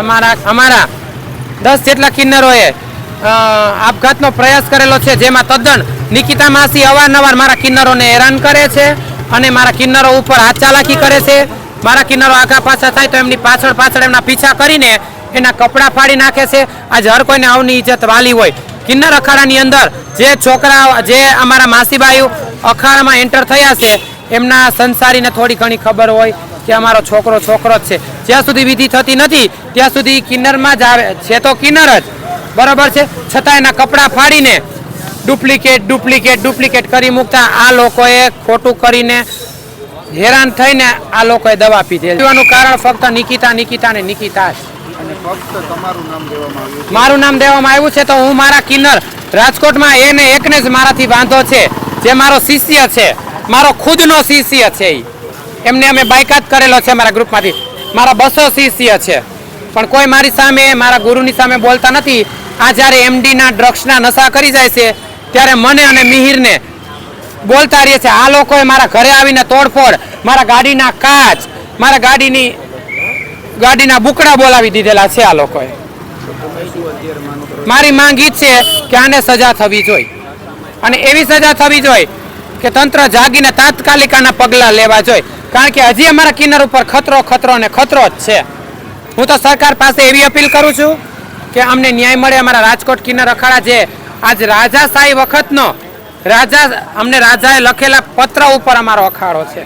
અમારા અમારા દસ જેટલા કિન્નરોએ આપઘાતનો પ્રયાસ કરેલો છે, જેમાં તદ્દન નિકિતા માસી અવારનવાર મારા કિન્નરોને હેરાન કરે છે અને મારા કિન્નરો ઉપર હાથ ચાલાકી કરે છે. મારા કિન્નરો આગા પાછા થાય તો એમની પાછળ પાછળ એમના પીછા કરીને એના કપડાં ફાડી નાખે છે. આજે હર કોઈને આવની ઇજ્જત વાલી હોય. કિન્નર અખાડાની અંદર જે છોકરા જે અમારા માસીબાઈઓ અખાડામાં એન્ટર થયા છે, એમના સંસારીને થોડી ઘણી ખબર હોય. કે અમારો છોકરો છોકરો જ છે. જ્યાં સુધી વિધિ થતી નથી ત્યાં સુધી કિન્નરમાં જ આવે છે તો કિન્નર જ. બરાબર છે? છતાં એના કપડાં ફાડીને ડુપ્લિકેટ ડુપ્લિકેટ ડુપ્લિકેટ કરી મૂકતા આ લોકોએ ખોટું કરીને હેરાન થઈને આ લોકોએ દવા પીધી. પીવાનું કારણ ફક્ત નિકિતા નિકિતા ને નિકિતા મારું નામ દેવામાં આવ્યું છે તો હું મારા કિન્નર. રાજકોટમાં એને એકને જ મારાથી વાંધો છે. જે મારો શિષ્ય છે. મારો ખુદનો શિષ્ય છે ઈ. એમને અમે બાયકાત કરેલો છે મારા ગ્રુપમાંથી. મારા બસો શિષ્ય છે. પણ કોઈ મારી સામે, મારા ગુરુની સામે બોલતા નથી. આ જ્યારે એમડીના ડ્રગ્સના નશા કરી જાય છે, ત્યારે મને અને મિહિરને બોલતા રહીએ છે આ લોકોએ મારા ઘરે આવીને તોડફોડ, મારા ગાડીના કાચ, મારા ગાડીની, ગાડીના બુકડા બોલાવી દીધેલા છે આ લોકોએ. મારી માંગ છે કે આને સજા થવી જોઈએ. અને એવી સજા થવી જોઈએ કે તંત્ર જાગીને તાત્કાલિક આના પગલાં લેવા જોઈએ. કારણ કે હજી અમારા કિન્નર ઉપર ખતરો ખતરો ને ખતરો જ છે. હું તો સરકાર પાસે એવી અપીલ કરું છું કે અમને ન્યાય મળે અમારા રાજકોટ કિન્નર અખાડા જે આજ રાજાશાહી વખતનો, રાજા, અમને રાજાએ લખેલા પત્ર ઉપર અમારો અખાડો છે.